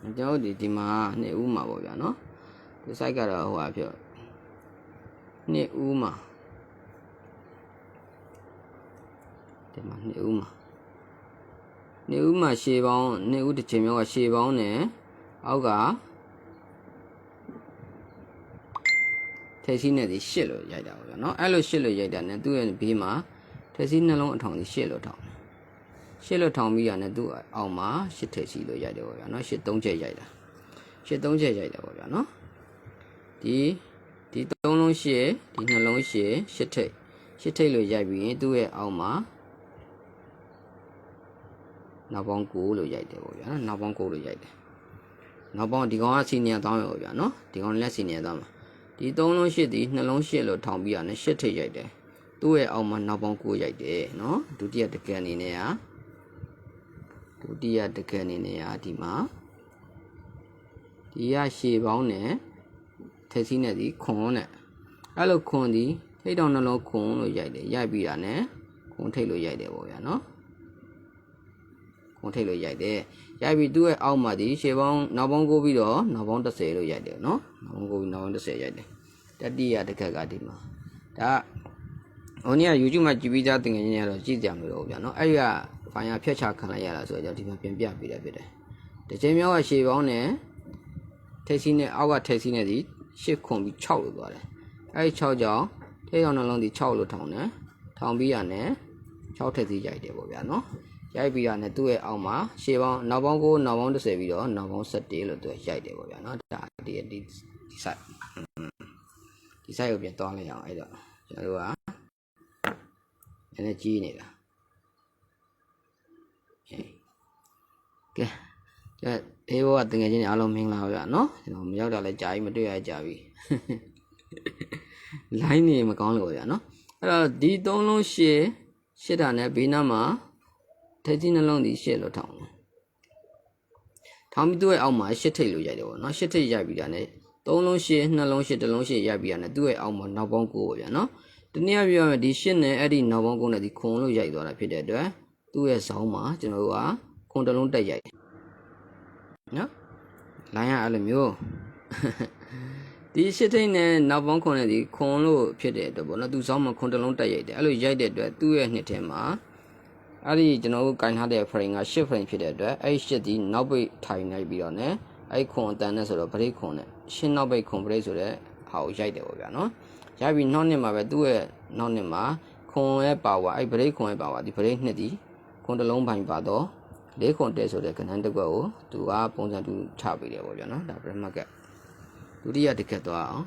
ကျွန်တော်တို့ဒီဒီမှာနှစ်ဦးမှာပေါ့ဗျာနော်ဒီ site ကတော့ဟိုဟာဖြစ်နှစ်ဦးမှာဒီမှာနှစ်ဦးမှာနှစ်ဦးမှာရှေးပေါင်းနှစ်ဦးတစ်ချိန်မြောက်ကရှေးပေါင်းနဲ့အောက်ကထက်စီးနဲ့ဒီရှစ်လို့ရိုက်တာပေါ့ဗျာနော်အဲ့လိုရှစ်လို့ရိုက်တာနဲ့သူ့ရဲ့ဘေးမှာထက်စီးနှလုံးအထောင်ဒီရှစ်လို့ထောင် ရှစ်လို့ထောင်ပြီးရနဲ့သူ့အောက်မှာရှစ်ထက်စီးလို့ရိုက်တယ်ပေါ့ဗျာနော်ရှစ်သုံးချက်ရိုက်တာရှစ်သုံးချက်ရိုက်တာပေါ့ဗျာနော်ဒီဒီသုံးလုံးရှစ်ဒီနှလုံးရှစ်ရှစ်ထိတ်ရှစ်ထိတ်လို့ရိုက်ပြီးရင်သူ့ရဲ့အောက်မှာနောက်ပေါင်း9လို့ရိုက်တယ်ပေါ့ဗျာနော်နောက်ပေါင်း9လို့ရိုက်တယ်နောက်ပေါင်းဒီကောင်ကစီနီယာတောင်းရောဗျာနော်ဒီကောင်လည်းစီနီယာတောင်းမှာဒီသုံးလုံးရှစ်ဒီနှလုံးရှစ်လို့ထောင်ပြီးရတယ်ရှစ်ထိတ်ရိုက်တယ်သူ့ရဲ့အောက်မှာနောက်ပေါင်း9ရိုက်တယ်နော်ဒုတိယတကယ်အနေနဲ့က ဒုတိယတကယ်အနေနဲ့ကဒီမှာဒီရရှေပေါင်းနဲ့ထက်စီနဲ့ဒီခွန်နဲ့အဲ့လိုခွန်ဒီထိတ်တောင်နှလုံးခွန်လို့ရိုက်တယ်ရိုက်ပြီးတာနဲ့ခွန်ထိတ်လို့ရိုက်တယ်ပေါ့ဗျာနော်ခုံထိတ်လို့ရိုက်တယ်ရိုက်ပြီးသူ့ရဲ့အောက်မှာဒီရှေပေါင်းနောက်ပေါင်းကိုပြီးတော့နောက်ပေါင်း30လို့ရိုက်တယ်နော်နောက်ပေါင်းကိုပြီးနောက်ပေါင်း30ရိုက်တယ်တတိယတစ်ခက်ကဒီမှာဒါဟိုနေ့က YouTube မှာကြည့်ပြီးသားတင်ငယ်ချင်းရတော့ကြည့်ကြမလို့ဗျာနော်အဲ့ဒီက ဖိုင်ရဖြတ်ချခံလိုက်ရတာဆိုတော့ဒီမှာပြန်ပြပေးတယ်ဖြစ်တယ်တစ်ချိန်မြောက်ကရှေပေါင်းနဲ့ထိတ်စီနဲ့အောက်ကထိတ်စီနဲ့ဒီရှစ်ခွန်ပြီး6လို့သွားတယ်အဲ့ဒီ6ကြောင့်ထိတ်အောင်နှလုံးဒီ6လို့ထောင်တယ်ထောင်ပြီးရနဲ့6ထက်စီရိုက်တယ်ပေါ့ဗျာနော်ရိုက်ပြီးတာနဲ့သူ့ရဲ့အောက်မှာရှေးပေါင်းနောက်ပေါင်းကိုနောက်ပေါင်း30ပြီးတော့နောက်ပေါင်း17လို့သူကရိုက်တယ်ပေါ့ဗျာနော်ဒါဒီဒီဒီ site ဒီ site ကိုပြန်တောင်းလိုက်အောင်အဲ့တော့ကျွန်တော်တို့ကနည်းနည်းကြီးနေတာ ကဲကျအေးဘောကတငယ်ချင်းတွေအားလုံးမင်္ဂလာပါဗျာနော်ကျွန်တော်မရောက်တာလဲကြာပြီမတွေ့ရကြာပြီ line နေမကောင်းလို့ဗျာနော်အဲ့တော့ဒီသုံးလုံးရှေ့ရှစ်တာနဲ့ဘေးနားမှာထက်ကြီးနှလုံးဒီရှစ်လို့ထောင်းတယ်။ထောင်းပြီးသူ့ရဲ့အောက်မှာရှစ်ထိတ်လို့ရိုက်တယ်ပေါ့နော်။ရှစ်ထိတ်ရိုက်ပြီးတာနဲ့သုံးလုံးရှစ်နှလုံးရှစ်တစ်လုံးရှစ်ရိုက်ပြီးတာနဲ့သူ့ရဲ့အောက်မှာနောက်ပေါင်း9ပေါ့ဗျာနော်။ဒီနေ့ကပြောရမယ်ဒီရှစ်နဲ့အဲ့ဒီနောက်ပေါင်း9နဲ့ဒီခွန်လို့ရိုက်သွားတာဖြစ်တဲ့အတွက်သူ့ရဲ့ဇောင်းမှာကျွန်တော်တို့ကခွန်တစ်လုံးတက်ရိုက်တယ်။ နော်။လိုင်းကအဲ့လိုမျိုးဒီရှစ်ထိတ်နဲ့နောက်ပေါင်းခွန်နဲ့ဒီခွန်လို့ဖြစ်တဲ့အတွက်ပေါ့နော်။သူဇောင်းမှာခွန်တစ်လုံးတက်ရိုက်တယ်။အဲ့လိုရိုက်တဲ့အတွက်သူ့ရဲ့နှစ်ထဲမှာအဲ့ဒီကျွန်တော်တို့ကင်ထားတဲ့ frame က10 frame ဖြစ်တဲ့အတွက်အဲ့ဒီ10ဒီနောက်ပိတ်ထိုင်လိုက်ပြီးတော့ ਨੇ အဲ့ခွန်အတန်နဲ့ဆိုတော့ break ခွန်နဲ့ရှင်းနောက်ပိတ်ခွန် break ဆိုတဲ့ဟာကိုရိုက်တယ်ပေါ့ဗျာနော်ရိုက်ပြီးနောက်နှစ်မှာပဲသူ့ရဲ့နောက်နှစ်မှာခွန်ရဲ့ power အဲ့ break ခွန်ရဲ့ power ဒီ break နှစ်ဒီခွန်တစ်လုံးပိုင်းပါတော့ လေးခွန်တဲဆိုတဲ့ကဏ္ဍတစ်ခွက်ကိုသူကပုံစံတူချပေးတယ်ပေါ့ဗျာနော်ဒါပထမကဒုတိယတစ်ခက်သွားအောင်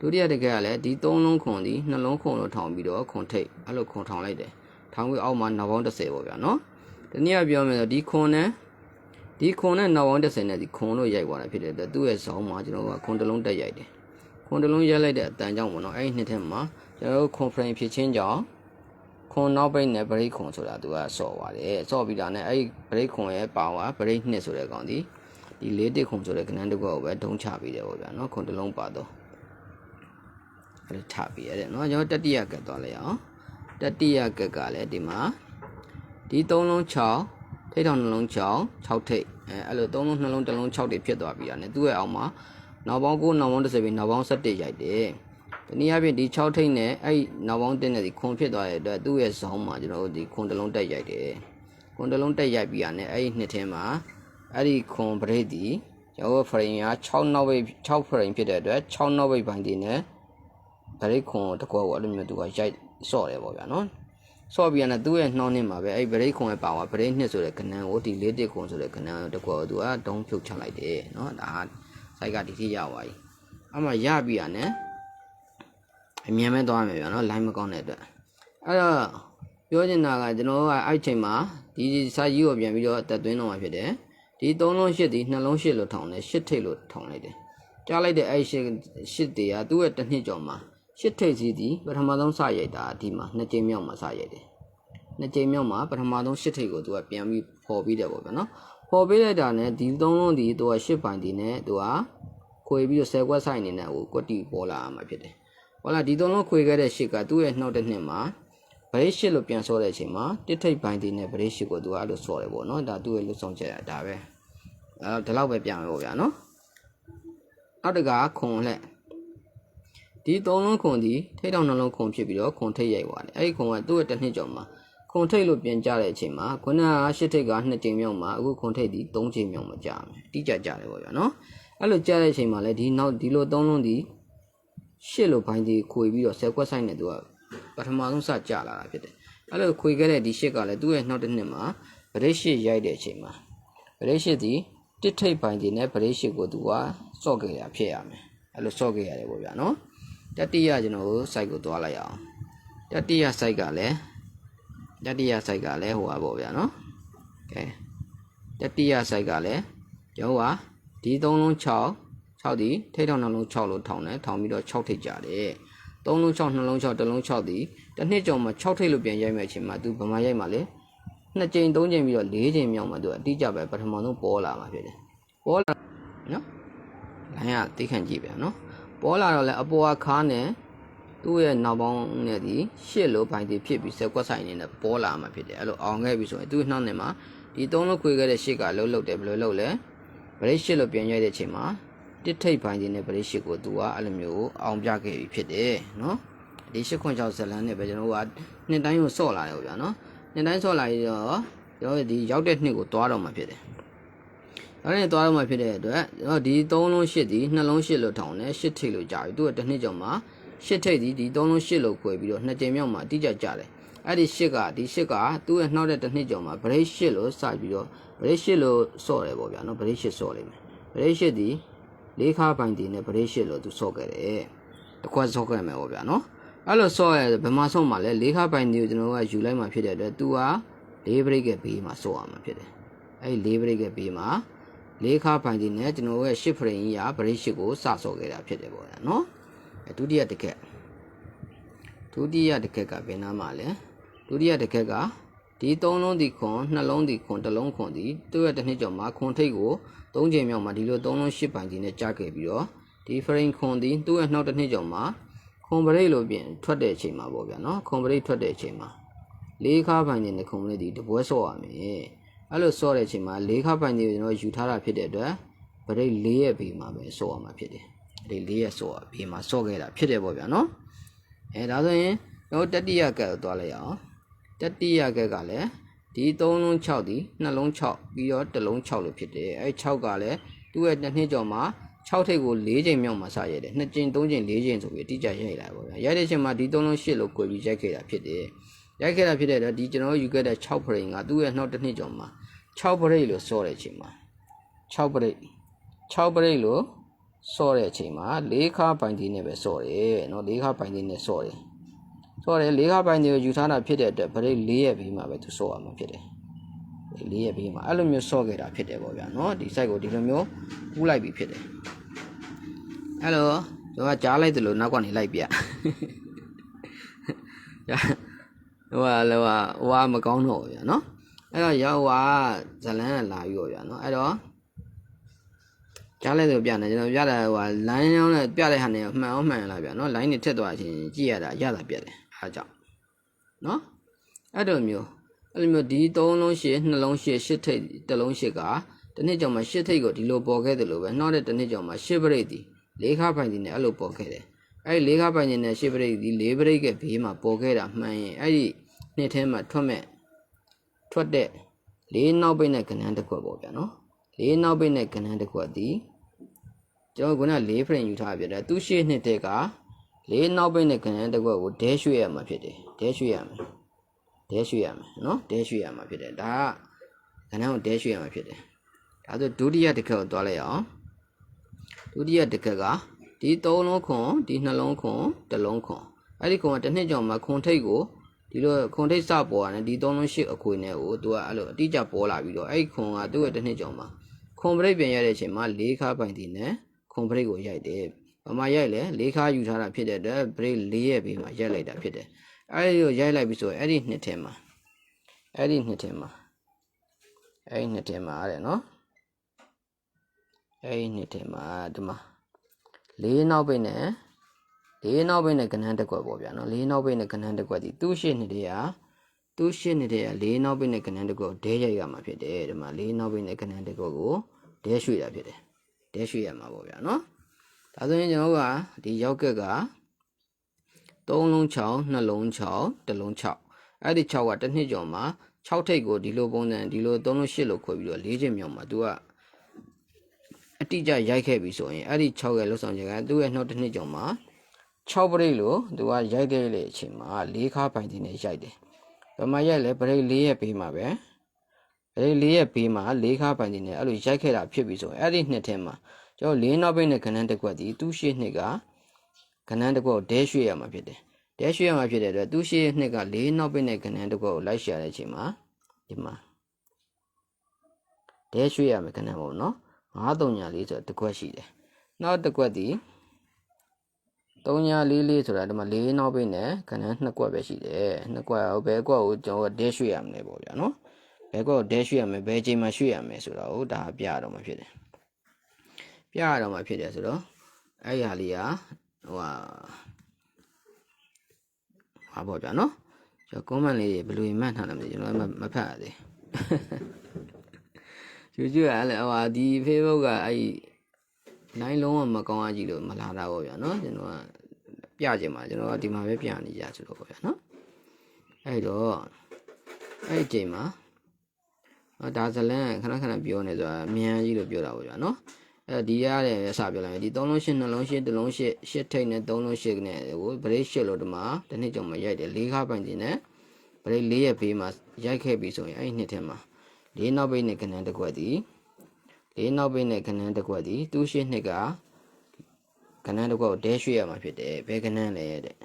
ဒုတိယတစ်ခက်ကလည်းဒီသုံးလုံးခွန်ဒီနှလုံးခွန်လို့ထောင်ပြီးတော့ခွန်ထိတ်အဲ့လိုခွန်ထောင်လိုက်တယ်ထောင်ဝေးအောက်မှာနောက်ပေါင်း30ပေါ့ဗျာနော်ဒီနေ့ကပြောမယ်ဆိုဒီခွန်နဲ့ဒီခွန်နဲ့နောက်ပေါင်း30နဲ့ဒီခွန်လို့ရိုက်သွားတာဖြစ်တဲ့အတွက်သူ့ရဲ့ဇောင်းမှာကျွန်တော်ကခွန်တစ်လုံးတက်ရိုက်တယ်ခွန်တစ်လုံးရိုက်လိုက်တဲ့အတန်ကြောင့်ပေါ့နော်အဲ့ဒီနှစ်ထက်မှာကျွန်တော်တို့ခွန်ဖရမ်ဖြစ်ချင်းကြောင့် ခွန်နောက်ပိတ်နဲ့ break ခွန်ဆိုတာသူကဆော့ပါတယ်ဆော့ပြီးတာနဲ့အဲ့ဒီ break ခွန်ရဲ့ power break နှစ်ဆိုတဲ့ကောင်ဒီဒီလေးတစ်ခွန်ဆိုတဲ့ကဏ္ဍတစ်ခုကိုပဲဒုံချပေးတယ်ပေါ့ဗျာနော်ခွန်တစ်လုံးပါတော့အဲ့ဒါချပေးရတယ်နော်ကျွန်တော်တတိယကတ်သွားလိုက်အောင်တတိယကက်ကလည်းဒီမှာဒီ၃လုံး6ထိတ်ထောင်နှလုံး6 6ထိတ်အဲအဲ့လို၃လုံးနှလုံးတစ်လုံး6တွေဖြစ်သွားပြီရတယ်သူ့ရဲ့အောက်မှာနောက်ပေါင်း9နောက်ပေါင်း10ပြီးနောက်ပေါင်း17ရိုက်တယ် တနည်းအားဖြင့်ဒီ6ထိတ်နဲ့အဲ့နောက်ပေါင်း10နဲ့ဒီခွန်ဖြစ်သွားတဲ့အတွက်သူ့ရဲ့ဇောင်းမှာကျွန်တော်တို့ဒီခွန်တစ်လုံးတက်ရိုက်တယ်ခွန်တစ်လုံးတက်ရိုက်ပြီးရတယ်အဲ့ဒီနှစ်ထဲမှာအဲ့ဒီခွန်ပရိတ်ဒီကျွန်တော်တို့ frame က6နောက်ဘိတ်6 frame ဖြစ်တဲ့အတွက်6နောက်ဘိတ်ပိုင်းဒီနဲ့ဗရိတ်ခွန်တကွက်ကိုအဲ့လိုမျိုးသူကရိုက်ဆော့တယ်ပေါ့ဗျာနော်ဆော့ပြီးရင်သူ့ရဲ့နှောင်းနှင်းမှာပဲအဲ့ဗရိတ်ခွန်ရဲ့ပါဝါဗရိတ်နှစ်ဆိုတဲ့ကဏ္ဍကိုဒီလေးတစ်ခွန်ဆိုတဲ့ကဏ္ဍတကွက်ကိုသူကတုံးဖြုတ်ချလိုက်တယ်နော်ဒါစိုက်ကဒီထိရသွားပြီအမှရပြီးရတယ် အမြင်မဲ့သွားမယ်ဗျာနော် line မကောင်းတဲ့အတွက်အဲ့တော့ပြောချင်တာကကျွန်တော်ကအဲ့ချိန်မှာဒီစာကြီးကိုပြန်ပြီးတော့တက်သွင်းတော့မှာဖြစ်တယ်ဒီ၃လုံး၈ဒီနှလုံး၈လို့ထောင်တယ်၈ထိတ်လို့ထောင်လိုက်တယ်ကြားလိုက်တဲ့အဲ့၈၈တေကသူ့ရဲ့တစ်နှစ်ကျော်မှာရှစ်ထိပ်စီးဒီပထမဆုံးစရိုက်တာဒီမှာနှစ်ကြိမ်မြောက်မှာစရိုက်တယ်နှစ်ကြိမ်မြောက်မှာပထမဆုံးရှစ်ထိပ်ကိုသူကပြန်ပြီးပေါ်ပြီးတယ်ပေါ့ဗျာနော်ပေါ်ပေးလိုက်တာနဲ့ဒီသုံးလုံးဒီသူကရှစ်ပိုင်ဒီနဲ့သူကခွေပြီးတော့ဆယ်ကွက်ဆိုင်နေနဲ့ဟိုကွက်တီပေါ်လာမှာဖြစ်တယ် ဟောလာဒီသုံးလုံးခွေခဲ့တဲ့ရှစ်ကသူ့ရဲ့နှောက်တဲ့နှစ်မှာဗရိတ်ရှစ်လို့ပြန်ဆောတဲ့အချိန်မှာတစ်ထိပ်ပိုင်းဒီနဲ့ဗရိတ်ရှစ်ကိုသူကအဲ့လိုဆောတယ်ပေါ့နော်ဒါသူ့ရဲ့လွတ်ဆောင်ချက်ဒါပဲအဲဒီလောက်ပဲပြန်မယ်ပေါ့ဗျာနော်နောက်တကခွန်လက်ဒီသုံးလုံးခွန်ဒီထိတ်တောင်နှလုံးခွန်ဖြစ်ပြီးတော့ခွန်ထိတ်ရိုက်သွားတယ်အဲ့ဒီခွန်ကသူ့ရဲ့တစ်နှစ်ကျော်မှာခွန်ထိတ်လို့ပြန်ကြတဲ့အချိန်မှာခုနကရှစ်ထိတ်ကနှစ်ကြိမ်မြောက်မှာအခုခွန်ထိတ်ဒီသုံးကြိမ်မြောက်မှာကြာမယ်တိကျကြတယ်ပေါ့ဗျာနော်အဲ့လိုကြာတဲ့အချိန်မှာလည်းဒီနောက်ဒီလိုသုံးလုံးဒီ ရှစ်လိုဘိုင်းဒီခွေပြီးတော့ဆယ်ကွက်ဆိုင်နဲ့သူကပထမဆုံးစကြာလာတာဖြစ်တယ်အဲ့လိုခွေခဲ့တဲ့ဒီရှစ်ကလည်းသူ့ရဲ့နောက်တစ်နှစ်မှာဗရိတ်ရှစ်ရိုက်တဲ့အချိန်မှာဗရိတ်ရှစ်ဒီတစ်ထိတ်ဘိုင်းဒီနဲ့ဗရိတ်ရှစ်ကိုသူကစော့ခဲ့ရဖြစ်ရမယ်အဲ့လိုစော့ခဲ့ရတယ်ပေါ့ဗျာနော်တတိယကျွန်တော်တို့ site ကိုသွားလိုက်အောင်တတိယ site ကလည်းတတိယ site ကလည်းဟိုပါပေါ့ဗျာနော်ကဲတတိယ site ကလည်းကျွန်တော်ကဒီ3လုံး6 6ဒီထိတ်ထောင်နှလုံး6လို့ထောင်တယ်ထောင်ပြီးတော့6ထိတ်ကြတယ်3လုံး6နှလုံး6တစ်လုံး6ဒီတစ်နှစ်ကျော်မှာ6ထိတ်လို့ပြန်ရိုက်မဲ့အချိန်မှာ तू ဗမာရိုက်မှာလေနှစ်ကြိမ်သုံးကြိမ်ပြီးတော့၄ကြိမ်မြောက်မှာ तू အတိအကျပဲပထမဆုံးပေါ်လာမှာဖြစ်တယ်ပေါ်လာနော်လိုင်းကသိခံကြည့်ပြန်နော်ပေါ်လာတော့လဲအပေါ်ကခါနဲ့သူ့ရဲ့နောက်ပေါင်းနဲ့ဒီရှစ်လိုပိုင်းဒီဖြစ်ပြီးစက်ကွက်ဆိုင်နေနဲ့ပေါ်လာမှာဖြစ်တယ်အဲ့လိုအောင်ခဲ့ပြီဆိုရင်သူ့နှောင်းနေမှာဒီသုံးလုံးခွေခဲ့တဲ့ရှစ်ကလှုပ်လှုပ်တယ်ဘယ်လိုလှုပ်လဲဗရိတ်ရှစ်လိုပြန်ရိုက်တဲ့အချိန်မှာ တစ်ထိတ်ပိုင်းဒီနဲ့ဗရိတ်ရှစ်ကိုသူကအဲ့လိုမျိုးအောင်ပြခဲ့ပြီဖြစ်တယ်နော်ဒီရှစ်ခွန်6ဇလန်းနဲ့ပဲကျွန်တော်တို့ကနှစ်တိုင်းကိုဆော့လာတယ်ဗျာနော်နှစ်တိုင်းဆော့လာပြီးတော့ကျွန်တော်ဒီရောက်တဲ့နှစ်ကိုသွားတော့မှာဖြစ်တယ်ဒါနဲ့သွားတော့မှဖြစ်တဲ့အတွက်ကျွန်တော်ဒီ3လုံး8ဒီ2လုံး8လို့ထောင်တယ်8ထိပ်လို့ကြာပြီသူကတစ်နှစ်ကျော်မှာ8ထိပ်ဒီဒီ3လုံး8လို့ခွဲပြီးတော့နှစ်ကြိမ်မြောက်မှာအတိအကျကြာတယ်အဲ့ဒီ8ကဒီ8ကသူ့ရဲ့နှောက်တဲ့တစ်နှစ်ကျော်မှာ break 8လို့စပြီးတော့ break 8လို့စော့တယ်ပေါ့ဗျာနော် break 8စော့လိမ့်မယ် break 8ဒီ လေးခါပိုင်းဒီနဲ့ break 8လို့သူစော့ခဲ့တယ်တခွက်စော့ခဲ့မယ်ပေါ့ဗျာနော်အဲ့လိုစော့ရဲဘယ်မှာစော့မှာလဲလေးခါပိုင်းဒီကိုကျွန်တော်ကယူလိုက်မှဖြစ်တဲ့အတွက်သူကလေး break ရဲ့ဘေးမှာစော့ရမှာဖြစ်တယ်အဲ့ဒီလေး break ရဲ့ဘေးမှာလေးခါဖိုင်ဒီနဲ့ကျွန်တော်ရဲ့ရှစ်ဖရင်ကြီးကဗရိတ်ရှစ်ကိုစဆော့ခဲ့တာဖြစ်တယ်ပေါ့နော်အဲဒုတိယတစ်ခက်ဒုတိယတစ်ခက်ကဘယ်နာမှာလဲဒုတိယတစ်ခက်ကဒီသုံးလုံးဒီခွန်နှလုံးဒီခွန်တစ်လုံးခွန်ဒီသူ့ရဲ့တစ်နှစ်ကျော်မှာခွန်ထိတ်ကို သုံးချိန်မြောက်မှာဒီလိုသုံးလုံးရှစ်ပိုင်ဒီနဲ့ကြားခဲ့ပြီးတော့ဒီဖရင်ခွန်ဒီသူ့ရဲ့နောက်တစ်နှစ်ကျော်မှာခွန်ဗရိတ်လို့ပြင်ထွက်တဲ့အချိန်မှာပေါ့ဗျာနော်ခွန်ဗရိတ်ထွက်တဲ့အချိန်မှာလေးခါပိုင်နေနဲ့ခွန်ဗရိတ်ဒီတပွဲဆော့ရမယ်အဲ့လိုဆော့တဲ့အချိန်မှာလေးခါပိုင်နေကျွန်တော်ယူထားတာဖြစ်တဲ့အတွက်ဗရိတ်၄ရဲ့ဘေးမှာပဲဆော့ရမှာဖြစ်တယ်ဒီ၄ရဲ့ဆော့ဘေးမှာဆော့ခဲ့တာဖြစ်တယ်ပေါ့ဗျာနော်အဲဒါဆိုရင်ကျွန်တော်တတိယကတ်ကိုသွားလိုက်အောင်တတိယကတ်ကလည်း ဒီ3လုံး6ဒီနှလုံး6ပြီးတော့တစ်လုံး6လို့ဖြစ်တယ်အဲ6ကလည်းသူ့ရဲ့တစ်နှစ်ကျော်မှာ6ထိပ်ကို4ချိန်မြောက်မှာစရတယ်2ချိန်3ချိန်4ချိန်ဆိုပြီးအတိအကျရိုက်လာပေါ့ဗျာရိုက်တဲ့အချိန်မှာဒီ3လုံး8လို့ကိုယ်ပြီးရိုက်ခဲ့တာဖြစ်တယ်ရိုက်ခဲ့တာဖြစ်တဲ့အတွက်ဒီကျွန်တော်ယူခဲ့တဲ့6ဖရိန်ကသူ့ရဲ့နောက်တစ်နှစ်ကျော်မှာ6ပရိတ်လို့စောတဲ့အချိန်မှာ6ပရိတ်6ပရိတ်လို့စောတဲ့အချိန်မှာ၄ခါပိုင်ဒီနဲ့ပဲစောတယ်เนาะ၄ခါပိုင်ဒီနဲ့စောတယ် ဆိုတော့လေခါပိုင်းတွေကိုယူထားတာဖြစ်တဲ့အတွက်ဗရိတ်၄ရက်ပြီးမှပဲသူဆော့ရမှာဖြစ်တယ်၄ရက်ပြီးမှအဲ့လိုမျိုးဆော့ခဲ့တာဖြစ်တယ်ပေါ့ဗျာနော်ဒီ site ကိုဒီလိုမျိုးကူးလိုက်ပြီးဖြစ်တယ်အဲ့လိုကျွန်တော်ကြားလိုက်တယ်လို့နောက်ကနေလိုက်ပြဟိုဟာလောဟာဟိုဟာမကောင်းတော့ဗျာနော်အဲ့တော့ရောက်ဟာဇလန်းလာပြီးတော့ဗျာနော်အဲ့တော့ကြားလဲဆိုပြနေကျွန်တော်ပြတာဟိုဟာ line ရောင်းနဲ့ပြတဲ့ဟာနဲ့မှန်အောင်မှန်လာဗျာနော် line တွေထက်သွားချင်းကြည့်ရတာရတာပြတယ် အားကြောင့်နော်အဲ့လိုမျိုးအဲ့လိုမျိုးဒီ၃လုံးရှစ်နှလုံးရှစ်ရှစ်ထိပ်တစ်လုံးရှစ်ကတနေ့ကျော်မှာရှစ်ထိပ်ကိုဒီလိုပေါ်ခဲ့တယ်လို့ပဲနောက်တဲ့တနေ့ကျော်မှာရှစ်ပရိတ်ဒီလေးခါပိုင်ဒီနဲ့အဲ့လိုပေါ်ခဲ့တယ်အဲ့ဒီလေးခါပိုင်ဒီနဲ့ရှစ်ပရိတ်ဒီလေးပရိတ်ကဘေးမှာပေါ်ခဲ့တာမှန်ရင်အဲ့ဒီနှစ်ထဲမှာထွက်မဲ့ထွက်တဲ့လေးနောက်ပိတ်နဲ့ကဏ္ဍတစ်ခွက်ပေါ့ဗျာနော်လေးနောက်ပိတ်နဲ့ကဏ္ဍတစ်ခွက်ဒီကျွန်တော်က၄ frame ယူထားပြတယ်သူရှေ့နှစ်တဲ့က လေးနောက်ပိတ်နဲ့ကဏ္ဍတစ်ခွက်ကိုဒဲရွှေ့ရမှာဖြစ်တယ်ဒဲရွှေ့ရမယ်ဒဲရွှေ့ရမယ်နော်ဒဲရွှေ့ရမှာဖြစ်တယ်ဒါကကဏ္ဍကိုဒဲရွှေ့ရမှာဖြစ်တယ်ဒါဆိုဒုတိယတစ်ခက်ကိုသွားလိုက်အောင်ဒုတိယတစ်ခက်ကဒီ၃လုံးခွန်ဒီနှလုံးခွန်တစ်လုံးခွန်အဲ့ဒီခွန်ကတစ်နှစ်ကျော်မှာခွန်ထိတ်ကိုဒီလိုခွန်ထိတ်စပေါ်ရတယ်ဒီသုံးလုံးရှိအခွေနဲ့ကိုသူကအဲ့လိုအတိအကျပေါ်လာပြီးတော့အဲ့ဒီခွန်ကသူ့ရဲ့တစ်နှစ်ကျော်မှာခွန်ပရိတ်ပြန်ရတဲ့အချိန်မှာ၄ခါပိုင်တည်နဲ့ခွန်ပရိတ်ကိုရိုက်တယ်။ ဘာမှရိုက်လဲ၄ခါယူထားတာဖြစ်တဲ့အတွက်ပရိတ်၄ရဲ့ဘေးမှာရိုက်လိုက်တာဖြစ်တယ်။အဲ့ဒီကိုရိုက်လိုက်ပြီးဆိုရင်အဲ့ဒီနှစ်ထဲမှာအဲ့ဒီနှစ်ထဲမှာအဲ့ဒီနှစ်ထဲမှာတဲ့နော်အဲ့ဒီနှစ်ထဲမှာဒီမှာ၄နောက်ပိတ်နဲ့လေးနောက်ဘိတ်နဲ့ကဏ္ဍတစ်ကွက်ပေါ့ဗျာနော်လေးနောက်ဘိတ်နဲ့ကဏ္ဍတစ်ကွက်ဒီသူ့ရှစ်နှစ်တည်းဟာသူ့ရှစ်နှစ်တည်းဟာလေးနောက်ဘိတ်နဲ့ကဏ္ဍတစ်ကွက်ဒဲရိုက်ရမှာဖြစ်တယ်ဒီမှာလေးနောက်ဘိတ်နဲ့ကဏ္ဍတစ်ကွက်ကိုဒဲရွှေ့တာဖြစ်တယ်ဒဲရွှေ့ရမှာပေါ့ဗျာနော် ဒါဆိုရင်ကျွန်တော်တို့ကဒီရောက်ကက်က3လုံး6နှလုံး6တစ်လုံး6အဲ့ဒီ6ကတစ်နှစ်ကျော်မှာ6ထိပ်ကိုဒီလိုပုံစံဒီလို3လုံး8လို့ခွဲပြီးတော့၄ချိန်မြောက်မှာ तू ကအတိအကျရိုက်ခဲ့ပြီဆိုရင်အဲ့ဒီ6ရဲ့လှုပ်ဆောင်ချက်ကသူ့ရဲ့နှုတ်တစ်နှစ်ကျော်မှာ6ပရိတ်လို့သူကရိုက်ခဲ့တဲ့အချိန်မှာ၄ခါပိုင်တင်နဲ့ရိုက်တယ်။ဘယ်မှာရိုက်လဲပရိတ်၄ရဲ့ဘေးမှာပဲပရိတ်၄ရဲ့ဘေးမှာ၄ခါပိုင်တင်နဲ့အဲ့လိုရိုက်ခဲ့တာဖြစ်ပြီဆိုရင်အဲ့ဒီနှစ်ထဲမှာ ကျွန်တော်၄နောက်ပိတ်နဲ့ခဏန်းတစ်ခွက်ဒီသူ့ရှေ့နှစ်ကခဏန်းတစ်ခွက်ကိုဒဲရွှေ့ရမှာဖြစ်တယ်။ဒဲရွှေ့ရမှာဖြစ်တဲ့အတွက်သူ့ရှေ့နှစ်က၄နောက်ပိတ်နဲ့ခဏန်းတစ်ခွက်ကိုလိုက်ရှာတဲ့အချိန်မှာဒီမှာဒဲရွှေ့ရမယ်ခဏန်းပေါ့နော်။9 3ညာလေးဆိုတော့တစ်ခွက်ရှိတယ်။နောက်တစ်ခွက်ဒီ344ဆိုတာဒီမှာ၄နောက်ပိတ်နဲ့ခဏန်းနှစ်ခွက်ပဲရှိတယ်။နှစ်ခွက်ဘယ်ခွက်ကိုကျွန်တော်ဒဲရွှေ့ရမလဲပေါ့ဗျာနော်။ဘယ်ခွက်ကိုဒဲရွှေ့ရမယ်ဘယ်ချိန်မှာရွှေ့ရမယ်ဆိုတော့ဒါပြရတော့မှာဖြစ်တယ်။ ပြရတော့မှာဖြစ်တယ်ဆိုတော့အဲ့ဒီဟာလေးကဟိုဟာဟာပေါ့ဗျာနော်ကျွန်တော် comment လေးတွေဘယ်လိုမှတ်ထားလဲမသိကျွန်တော်မမဖတ်ရသေးကျူကျူကလည်းဟိုဟာဒီ Facebook ကအဲ့ဒီ line လုံးဝမကောင်းအကြည့်လို့မလာတာပေါ့ဗျာနော်ကျွန်တော်ကပြချင်ပါကျွန်တော်ကဒီမှာပဲပြနေကြဆိုတော့ပေါ့ဗျာနော်အဲ့တော့အဲ့ဒီချိန်မှာအာဒါဇလန်ခဏခဏပြောနေဆိုတာမြန်ကြီးလို့ပြောတာပေါ့ဗျာနော် အဲဒီရတဲ့အစပြောလိုက်ဒီ3လုံး8နှလုံး8တစ်လုံး8 8ထိတ်နဲ့3လုံး8နဲ့ဟိုဗရိတ်8လို့ဒီမှာတစ်နှစ်ကျော်မှရိုက်တယ်၄ခါပိုင်တင်နဲ့ဗရိတ်၄ရဲ့ဘေးမှာရိုက်ခဲ့ပြီဆိုရင်အဲ့ဒီနှစ်ထဲမှာ၄နောက်ပိတ်နဲ့ခဏန်းတစ်ခွက်ဒီ၄နောက်ပိတ်နဲ့ခဏန်းတစ်ခွက်ဒီသူ့ရှင်းနှစ်ကခဏန်းတစ်ခွက်ကိုဒဲရွှေ့ရမှာဖြစ်တယ်ဘယ်ခဏန်းလဲတဲ့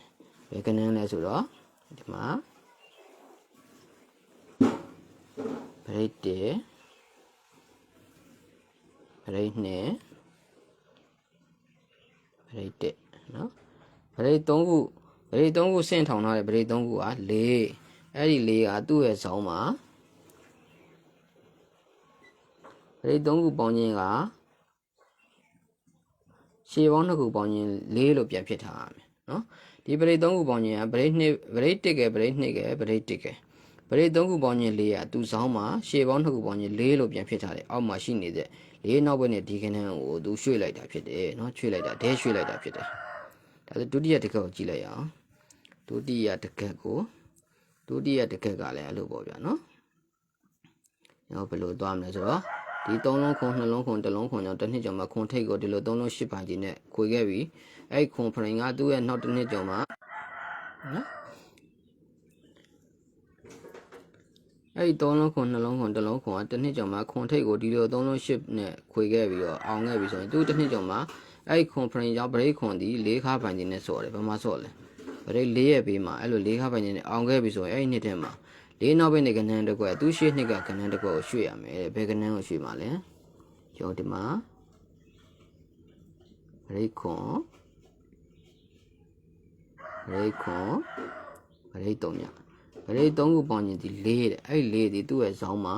ဘယ်ခဏန်းလဲဆိုတော့ဒီမှာဗရိတ်1ပ ရိတ်နဲ့ပရိတ်တက်နော်ပရိတ်3ခုပရိတ်3ခုဆင့်ထောင်ထားတဲ့ပရိတ်3ခုက4အဲ့ဒီ4ကသူ့ရဲ့ဇောင်းမှာပရိတ်3ခုပေါင်းခြင်းကရှေးပေါင်း2ခုပေါင်းခြင်း4လို့ပြန်ဖြစ်ထားရမယ်နော်ဒီပရိတ်3ခုပေါင်းခြင်းကပရိတ်2ပရိတ်1ကပရိတ်2ကပရိတ်1ကပရိတ်3ခုပေါင်းခြင်း4ကသူ့ဇောင်းမှာရှေးပေါင်း2ခုပေါင်းခြင်း4လို့ပြန်ဖြစ်ထားတယ်အောက်မှာရှိနေတဲ့ လေးနောက်ဘက်နဲ့ဒီကနန်းကိုသူရွှေ့လိုက်တာဖြစ်တယ်เนาะရွှေ့လိုက်တာဒဲရွှေ့လိုက်တာဖြစ်တယ်ဒါဆိုဒုတိယတစ်ခက်ကိုကြည့်လိုက်အောင်ဒုတိယတစ်ခက်ကိုဒုတိယတစ်ခက်ကလည်းအဲ့လိုပေါ့ဗျာเนาะညောဘယ်လိုသွားမလဲဆိုတော့ဒီ၃လုံးခွန်နှလုံးခွန်တစ်လုံးခွန်ကြောင့်တစ်နှစ်ကျော်မှာခွန်ထိတ်ကိုဒီလို၃လုံး၈ပါးကြီးနဲ့ခွေခဲ့ပြီအဲ့ခွန်ဖရင်ကသူ့ရဲ့နောက်တစ်နှစ်ကျော်မှာနော် အဲ့ဒီသုံးလုံးခွန်နှလုံးခွန်တစ်လုံးခွန်ကတစ်နှစ်ကျော်မှာခွန်ထိတ်ကိုဒီလိုသုံးလုံးရှစ်နဲ့ခွေခဲ့ပြီးတော့အောင်ခဲ့ပြီဆိုရင်သူတစ်နှစ်ကျော်မှာအဲ့ဒီခွန်ဖရင်ကြောင့်ဗရိတ်ခွန်ဒီ၄ခါပိုင်ခြင်းနဲ့ဆော့တယ်ဘာမှဆော့လဲဗရိတ်၄ရဲ့ဘေးမှာအဲ့လို၄ခါပိုင်ခြင်းနဲ့အောင်ခဲ့ပြီဆိုရင်အဲ့ဒီနှစ်ထဲမှာလေးနောက်ဘက်နဲ့ကနန်းတစ်ခွက်သူရှေ့နှစ်ကကနန်းတစ်ခွက်ကိုရွှေ့ရမယ်တဲ့ဘယ်ကနန်းကိုရွှေ့မှာလဲကျော်ဒီမှာဗရိတ်ခွန်ဗရိတ်ခွန်ဗရိတ်တုံည ဗရိတ်၃ခုပေါင်းခြင်းဒီ၄တဲ့အဲ့၄ဒီသူ့ရဲ့ဇောင်းမှာ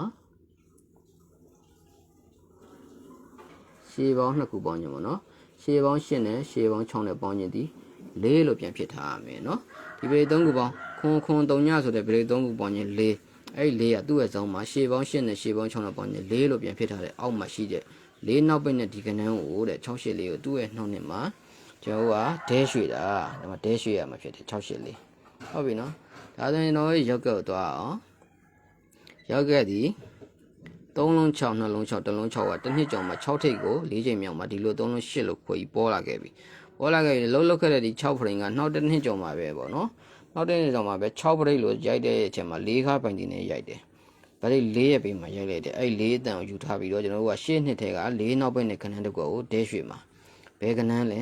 ရှေးပေါင်းနှစ်ခုပေါင်းခြင်းပေါ့နော်ရှေးပေါင်း၈နဲ့ရှေးပေါင်း6နဲ့ပေါင်းခြင်းဒီ၄လို့ပြန်ဖြစ်ထားရမယ်နော်ဒီဗရိတ်၃ခုပေါင်းခွန်ခွန်တုံညဆိုတဲ့ဗရိတ်၃ခုပေါင်းခြင်း၄အဲ့၄ကသူ့ရဲ့ဇောင်းမှာရှေးပေါင်း၈နဲ့ရှေးပေါင်း6နဲ့ပေါင်းခြင်း၄လို့ပြန်ဖြစ်ထားတဲ့အောက်မှာရှိတဲ့၄နောက်ပိတ်နဲ့ဒီကနန်းကိုတဲ့64လေးကိုသူ့ရဲ့နှုတ်နဲ့မှာကျွန်တော်ကဒဲရွှေ့တာဒါမှဒဲရွှေ့ရမှာဖြစ်တယ်64လေးဟုတ်ပြီနော် ဒါဆိုရင်တော့ရောက်ကတ်သွားအောင်ရောက်ကတ်ဒီ3လုံး6နှလုံး6တစ်လုံး6ကတစ်နှစ်ကျော်မှာ6ထိပ်ကို4ချိန်မြောက်မှာဒီလို3လုံး8လို့ခွေပြီးပေါ်လာခဲ့ပြီပေါ်လာခဲ့ပြီလှုပ်လှုပ်ခဲ့တဲ့ဒီ6ဖရင်ကနောက်တစ်နှစ်ကျော်မှာပဲပေါ့နော်နောက်တစ်နှစ်ကျော်မှာပဲ6ဖရိတ်လို့ရိုက်တဲ့အချိန်မှာ4ခါပိုင်တင်နဲ့ရိုက်တယ်ဗရိတ်၄ရဲ့ဘေးမှာရိုက်လိုက်တယ်အဲ့၄အတန်ကိုယူထားပြီးတော့ကျွန်တော်တို့ကရှေ့နှစ်ထဲက၄နောက်ဘက်နဲ့ခဏန်းတစ်ခုကိုဒဲရွှေမှာဘယ်ခဏန်းလဲ